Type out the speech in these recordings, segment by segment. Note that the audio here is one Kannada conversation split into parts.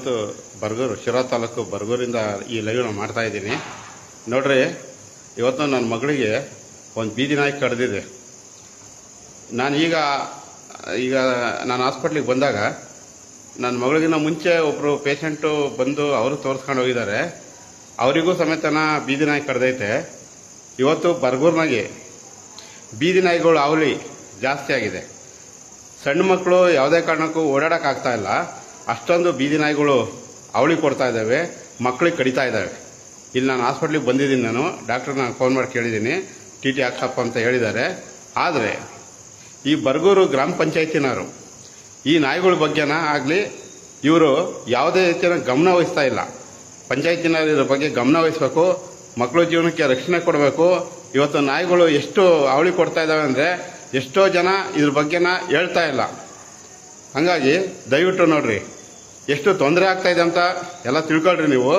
ನಾನಿವತ್ತು ಬರ್ಗೂರು, ಶಿರಾ ತಾಲೂಕು ಬರ್ಗೂರಿಂದ ಈ ಲೈವ್ನ ಮಾಡ್ತಾ ಇದ್ದೀನಿ. ನೋಡ್ರಿ, ಇವತ್ತು ನನ್ನ ಮಗಳಿಗೆ ಒಂದು ಬೀದಿ ನಾಯಿ ಕಡ್ದಿದೆ. ನಾನು ಈಗ ಈಗ ನಾನು ಹಾಸ್ಪಿಟ್ಲಿಗೆ ಬಂದಾಗ ನನ್ನ ಮಗಳಿಗಿನ್ನ ಮುಂಚೆ ಒಬ್ಬರು ಪೇಷಂಟು ಬಂದು ಅವರು ತೋರಿಸ್ಕೊಂಡು ಹೋಗಿದ್ದಾರೆ. ಅವರಿಗೂ ಸಮೇತನ ಬೀದಿ ನಾಯಿ ಕಡ್ದೈತೆ. ಇವತ್ತು ಬರ್ಗೂರ್ನಾಗೆ ಬೀದಿ ನಾಯಿಗಳು ಅವಳಿ ಜಾಸ್ತಿ ಆಗಿದೆ. ಸಣ್ಣ ಮಕ್ಕಳು ಯಾವುದೇ ಕಾರಣಕ್ಕೂ ಓಡಾಡೋಕ್ಕಾಗ್ತಾ ಇಲ್ಲ. ಅಷ್ಟೊಂದು ಬೀದಿ ನಾಯಿಗಳು ಅವಳಿ ಕೊಡ್ತಾ ಇದ್ದಾವೆ ಮಕ್ಕಳಿಗೆ ಕಡಿತಾ ಇದ್ದಾವೆ. ಇಲ್ಲಿ ನಾನು ಹಾಸ್ಪಿಟ್ಲಿಗೆ ಬಂದಿದ್ದೀನಿ ನಾನು ಡಾಕ್ಟರ್ ನಾನು ಫೋನ್ ಮಾಡಿ ಕೇಳಿದ್ದೀನಿ, ಟಿ ಟಿ ಹಾಕ್ಸಪ್ಪ ಅಂತ ಹೇಳಿದ್ದಾರೆ. ಆದರೆ, ಈ ಬರ್ಗೂರು ಗ್ರಾಮ ಪಂಚಾಯತಿನವರು, ಈ ನಾಯಿಗಳ ಬಗ್ಗೆನ ಆಗಲಿ, ಇವರು ಯಾವುದೇ ರೀತಿಯ ಗಮನ ವಹಿಸ್ತಾ ಇಲ್ಲ. ಪಂಚಾಯತಿನವರು ಇದ್ರ ಬಗ್ಗೆ ಗಮನ ವಹಿಸ್ಬೇಕು ಮಕ್ಕಳ ಜೀವನಕ್ಕೆ ರಕ್ಷಣೆ ಕೊಡಬೇಕು. ಇವತ್ತು ನಾಯಿಗಳು ಎಷ್ಟು ಅವಳಿ ಕೊಡ್ತಾ ಇದ್ದಾವೆ ಅಂದರೆ, ಎಷ್ಟೋ ಜನ ಇದ್ರ ಬಗ್ಗೆನ ಹೇಳ್ತಾ ಇಲ್ಲ. ಹಾಗಾಗಿ ದಯವಿಟ್ಟು ನೋಡ್ರಿ. ಎಷ್ಟು ತೊಂದರೆ ಆಗ್ತಾ ಇದೆ ಅಂತ ಎಲ್ಲ ತಿಳ್ಕೊಳ್ರಿ ನೀವು.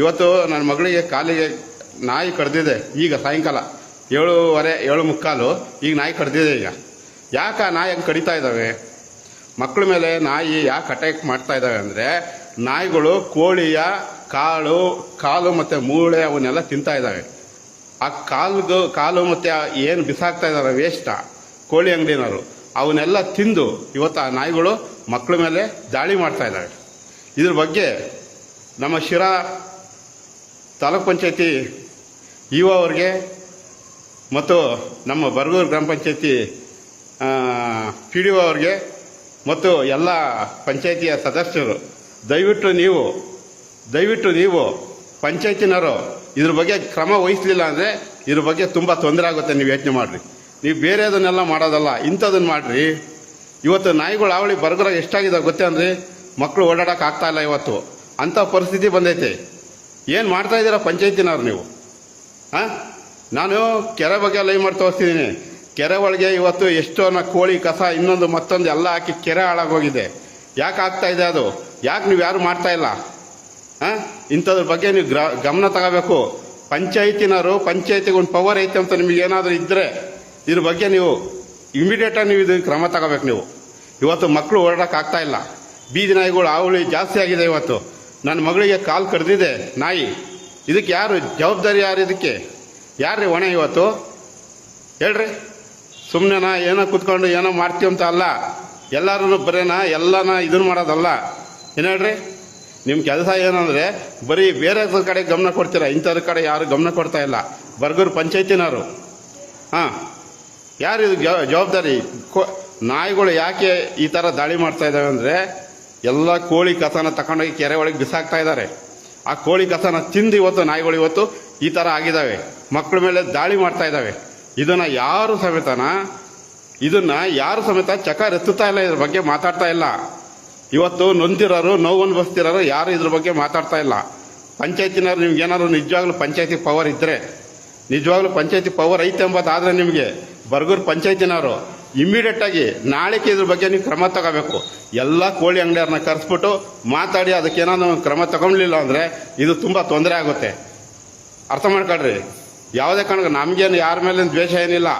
ಇವತ್ತು ನನ್ನ ಮಗಳಿಗೆ ಕಾಲಿಗೆ ನಾಯಿ ಕಡ್ದಿದೆ, ಈಗ ಸಾಯಂಕಾಲ. ಏಳುವರೆ, ಏಳು ಮುಕ್ಕಾಲು, ಈಗ ನಾಯಿ ಕಡ್ದಿದೆ ಈಗ. ಯಾಕೆ ಆ ನಾಯಿ ಹಂಗೆ ಕಡಿತಾ ಇದ್ದಾವೆ ಮಕ್ಕಳ ಮೇಲೆ ನಾಯಿ ಯಾಕೆ ಅಟ್ಯಾಕ್ ಮಾಡ್ತಾ ಇದ್ದಾವೆ ಅಂದರೆ, ನಾಯಿಗಳು ಕೋಳಿಯ ಕಾಳು, ಕಾಲು ಮತ್ತು ಮೂಳೆ ಅವನ್ನೆಲ್ಲ ತಿಂತಾ ಇದ್ದಾವೆ ಆ ಕಾಲು ಕಾಲು ಮತ್ತು ಏನು ಬಿಸಾಕ್ತಾ ಇದ್ದಾರೆ ವೇಸ್ಟ ಕೋಳಿ ಅಂಗಡಿನವರು. ಅವನ್ನೆಲ್ಲ ತಿಂದು ಇವತ್ತು ಆ ನಾಯಿಗಳು ಮಕ್ಕಳ ಮೇಲೆ ದಾಳಿ ಮಾಡ್ತಾ ಇದ್ದಾವೆ ಇದ್ರ ಬಗ್ಗೆ ನಮ್ಮ ಶಿರಾ ತಾಲೂಕ್ ಪಂಚಾಯತಿ ಇ ಅವ್ರಿಗೆ ಮತ್ತು ನಮ್ಮ ಬರಗೂರು ಗ್ರಾಮ ಪಂಚಾಯತಿ ಪಿ ಡಿ ಒ ಅವ್ರಿಗೆ ಮತ್ತು ಎಲ್ಲ ಪಂಚಾಯತಿಯ ಸದಸ್ಯರು, ದಯವಿಟ್ಟು ನೀವು ದಯವಿಟ್ಟು ನೀವು ಪಂಚಾಯತಿನವರು ಇದ್ರ ಬಗ್ಗೆ ಕ್ರಮ ವಹಿಸಲಿಲ್ಲ ಅಂದರೆ ಇದ್ರ ಬಗ್ಗೆ ತುಂಬ ತೊಂದರೆ ಆಗುತ್ತೆ. ನೀವು ಯೋಚನೆ ಮಾಡಿರಿ. ನೀವು ಬೇರೆದನ್ನೆಲ್ಲ ಮಾಡೋದಲ್ಲ ಇಂಥದನ್ನು ಮಾಡಿರಿ. ಇವತ್ತು ನಾಯಿಗಳು ಆವಳಿ ಬರ್ಗರ ಎಷ್ಟಾಗಿದೆ ಗೊತ್ತೇ ಅಂದ್ರೆ ಮಕ್ಕಳು ಓಡಾಡಕ್ಕೆ ಆಗ್ತಾ ಇಲ್ಲ ಇವತ್ತು. ಅಂಥ ಪರಿಸ್ಥಿತಿ ಬಂದೈತೆ. ಏನು ಮಾಡ್ತಾ ಇದ್ದೀರಾ ಪಂಚಾಯತಿನವ್ರು ನೀವು? ಹಾಂ ನಾನು ಕೆರೆ ಬಗ್ಗೆ ಲೈವ್ ಮಾಡಿ ತೋರಿಸ್ತಿದ್ದೀನಿ. ಕೆರೆ ಒಳಗೆ ಇವತ್ತು ಎಷ್ಟೋ ನ ಕೋಳಿ, ಕಸ, ಇನ್ನೊಂದು ಮತ್ತೊಂದು ಎಲ್ಲ ಹಾಕಿ ಕೆರೆ ಹಾಳಾಗೋಗಿದೆ. ಯಾಕೆ ಆಗ್ತಾ ಇದೆ ಅದು? ಯಾಕೆ ನೀವು ಯಾರು ಮಾಡ್ತಾ ಇಲ್ಲ? ಹಾಂ ಇಂಥದ್ರ ಬಗ್ಗೆ ನೀವು ಗ್ರ, ಗಮನ ತಗೋಬೇಕು. ಪಂಚಾಯತಿನವರು ಪಂಚಾಯತಿಗೆ ಒಂದು ಪವರ್ ಐತೆ ಅಂತ ನಿಮಗೆ ಏನಾದರೂ ಇದ್ದರೆ ಇದ್ರ ಬಗ್ಗೆ ನೀವು ಇಮಿಡಿಯೇಟಾಗಿ ನೀವು ಇದಕ್ಕೆ ಕ್ರಮ ತಗೋಬೇಕು ನೀವು. ಇವತ್ತು ಮಕ್ಕಳು ಓಡಾಡೋಕ್ಕಾಗ್ತಾ ಇಲ್ಲ. ಬೀದಿ ನಾಯಿಗಳು ಆವಳಿ ಜಾಸ್ತಿ ಆಗಿದೆ ಇವತ್ತು. ನನ್ನ ಮಗಳಿಗೆ ಕಾಲು ಕರೆದಿದೆ ನಾಯಿ. ಇದಕ್ಕೆ ಯಾರು ಜವಾಬ್ದಾರಿ ಯಾರು ಇದಕ್ಕೆ? ಯಾರ್ರಿ ಹೊಣೆ ಇವತ್ತು? ಹೇಳ್ರಿ. ಸುಮ್ಮನೆನಾ ಏನೋ ಕುತ್ಕೊಂಡು ಏನೋ ಮಾಡ್ತೀವಿ ಅಂತ ಅಲ್ಲ. ಎಲ್ಲರೂ ಬರೇನ, ಎಲ್ಲನ ಇದನ್ನು ಮಾಡೋದಲ್ಲ. ಏನು ಹೇಳ್ರಿ? ನಿಮ್ಮ ಕೆಲಸ ಏನಂದರೆ, ಬರೀ ಬೇರೆ ಕಡೆ ಗಮನ ಕೊಡ್ತೀರಾ? ಇಂಥದ್ರ ಕಡೆ ಯಾರು ಗಮನ ಕೊಡ್ತಾ ಇಲ್ಲ. ಬರ್ಗೂರು ಪಂಚಾಯತಿನವರು. ಹಾಂ. ಯಾರು ಇದು ಜವಾಬ್ದಾರಿ? ನಾಯಿಗಳು ಯಾಕೆ ಈ ಥರ ದಾಳಿ ಮಾಡ್ತಾ ಇದ್ದಾವೆ ಅಂದರೆ ಎಲ್ಲ ಕೋಳಿ ಕಸನ ತಗೊಂಡೋಗಿ ಕೆರೆ ಒಳಗೆ ಬಿಸಾಕ್ತಾ ಇದ್ದಾರೆ. ಆ ಕೋಳಿ ಕಸನ ತಿಂದು ಇವತ್ತು ನಾಯಿಗಳು ಇವತ್ತು ಈ ಥರ ಆಗಿದ್ದಾವೆ. ಮಕ್ಕಳ ಮೇಲೆ ದಾಳಿ ಮಾಡ್ತಾ ಇದ್ದಾವೆ. ಇದನ್ನ ಯಾರು ಸಮೇತನ, ಇದನ್ನ ಯಾರು ಸಮೇತ ಚಕಾರ ಎತ್ತುತ್ತಾ ಇಲ್ಲ ಇದ್ರ ಬಗ್ಗೆ ಮಾತಾಡ್ತಾ ಇಲ್ಲ. ಇವತ್ತು ನೊಂದಿರೋರು ನೋವು ಅನುಭವಿಸ್ತಿರೋರು ಯಾರು ಇದ್ರ ಬಗ್ಗೆ ಮಾತಾಡ್ತಾ ಇಲ್ಲ. ಪಂಚಾಯತಿನವ್ರು ನಿಮ್ಗೆ ಏನಾದ್ರು ನಿಜವಾಗ್ಲೂ ಪಂಚಾಯತಿ ಪವರ್ ಇದ್ದರೆ ನಿಜವಾಗ್ಲೂ ಪಂಚಾಯತಿ ಪವರ್ ಐತೆ ಎಂಬುದಾದ್ರೆ ನಿಮಗೆ. ಬರ್ಗೂರು ಪಂಚಾಯತಿನವರು ಇಮಿಡಿಯೇಟ್ ಆಗಿ ನಾಳೆಗೆ ಇದ್ರ ಬಗ್ಗೆ ನೀವು ಕ್ರಮ ತಗೋಬೇಕು. ಎಲ್ಲ ಕೋಳಿ ಅಂಗಡಿಯವ್ರನ್ನ ಕರೆಸ್ಬಿಟ್ಟು ಮಾತಾಡಿ ಅದಕ್ಕೆ ಏನಾದ್ರು ಕ್ರಮ ತಗೊಂಡ್ಲಿಲ್ಲ ಅಂದರೆ ಇದು ತುಂಬ ತೊಂದರೆ ಆಗುತ್ತೆ. ಅರ್ಥ ಮಾಡ್ಕೊಳ್ರಿ. ಯಾವುದೇ ಕಾರಣಕ್ಕೆ ನಮಗೇನು ಯಾರ ಮೇಲೆ ದ್ವೇಷ ಏನಿಲ್ಲ.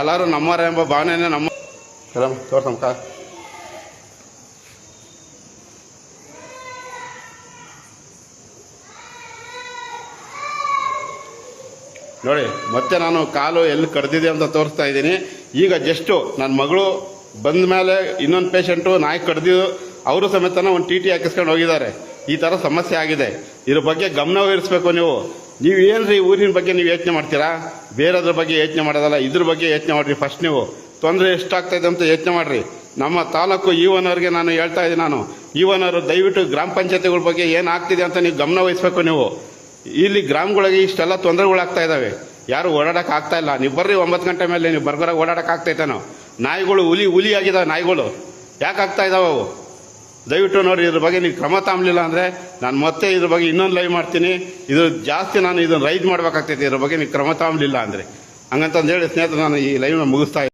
ಎಲ್ಲರೂ ನಮ್ಮವರೇ ಎಂಬ ಭಾವನೆನೇ ನಮ್ಮ ತೋರ್ಸಮ್ಕ ನೋಡಿ, ಮತ್ತೆ ನಾನು ಕಾಲು ಎಲ್ಲಿ ಕಡ್ದಿದೆ ಅಂತ ತೋರಿಸ್ತಾ ಇದ್ದೀನಿ. ಈಗ ಜಸ್ಟು ನನ್ನ ಮಗಳು ಬಂದ ಮೇಲೆ ಇನ್ನೊಂದು ಪೇಷಂಟು ನಾಯಿ ಕಡ್ದಿದ್ದು, ಅವರು ಸಮೇತನ ಒಂದು ಟಿ ಟಿ ಹಾಕಿಸ್ಕೊಂಡು ಹೋಗಿದ್ದಾರೆ. ಈ ಥರ ಸಮಸ್ಯೆ ಆಗಿದೆ. ಇದ್ರ ಬಗ್ಗೆ ಗಮನ ವಹಿಸ್ಬೇಕು ನೀವು. ನೀವು ಏನ್ರಿ ಊರಿನ ಬಗ್ಗೆ ನೀವು ಯೋಚನೆ ಮಾಡ್ತೀರಾ? ಬೇರೆದ್ರ ಬಗ್ಗೆ ಯೋಚನೆ ಮಾಡೋದಲ್ಲ, ಇದ್ರ ಬಗ್ಗೆ ಯೋಚನೆ ಮಾಡಿರಿ ಫಸ್ಟ್ ನೀವು. ತೊಂದರೆ ಎಷ್ಟಾಗ್ತಾ ಇದೆ ಅಂತ ಯೋಚನೆ ಮಾಡಿರಿ. ನಮ್ಮ ತಾಲೂಕು ಈವನವ್ರಿಗೆ ನಾನು ಹೇಳ್ತಾ ಇದ್ದೀನಿ ನಾನು. ಈವನವರು ದಯವಿಟ್ಟು ಗ್ರಾಮ ಪಂಚಾಯತಿಗಳ ಬಗ್ಗೆ ಏನಾಗ್ತಿದೆ ಅಂತ ನೀವು ಗಮನ ವಹಿಸ್ಬೇಕು ನೀವು. ಇಲ್ಲಿ ಗ್ರಾಮಗಳಿಗೆ ಇಷ್ಟೆಲ್ಲ ತೊಂದರೆಗಳಾಗ್ತಾ ಇದ್ದಾವೆ. ಯಾರು ಓಡಾಡಕ್ಕೆ ಆಗ್ತಾ ಇಲ್ಲ. ನೀವು ಬರ್ರಿ ಒಂಬತ್ತು ಗಂಟೆ ಮೇಲೆ ನೀವು ಬರ್ಗರ ಓಡಾಡಕ್ಕೆ ಆಗ್ತೈತೆ ನಾವು. ನಾಯಿಗಳು ಹುಲಿ ಹುಲಿ ಆಗಿದಾವೆ ನಾಯಿಗಳು. ಯಾಕೆ ಆಗ್ತಾ ಇದ್ದಾವೆ ಅವು? ದಯವಿಟ್ಟು ನೋಡಿ, ಇದ್ರ ಬಗ್ಗೆ ನೀವು ಕ್ರಮ ತಾಂಬಲಿಲ್ಲ ಅಂದರೆ ನಾನು ಮತ್ತೆ ಇದ್ರ ಬಗ್ಗೆ ಇನ್ನೊಂದು ಲೈವ್ ಮಾಡ್ತೀನಿ. ಇದು ಜಾಸ್ತಿ ನಾನು ಇದನ್ನು ರೈಡ್ ಮಾಡ್ಬೇಕಾಗ್ತೈತೆ. ಇದ್ರ ಬಗ್ಗೆ ನೀವು ಕ್ರಮ ತಾಂಬಲಿಲ್ಲ ಅಂದರೆ. ಹಂಗಂತಂದು ಹೇಳಿ ಸ್ನೇಹಿತರು, ನಾನು ಈ ಲೈವ್ನ ಮುಗಿಸ್ತಾ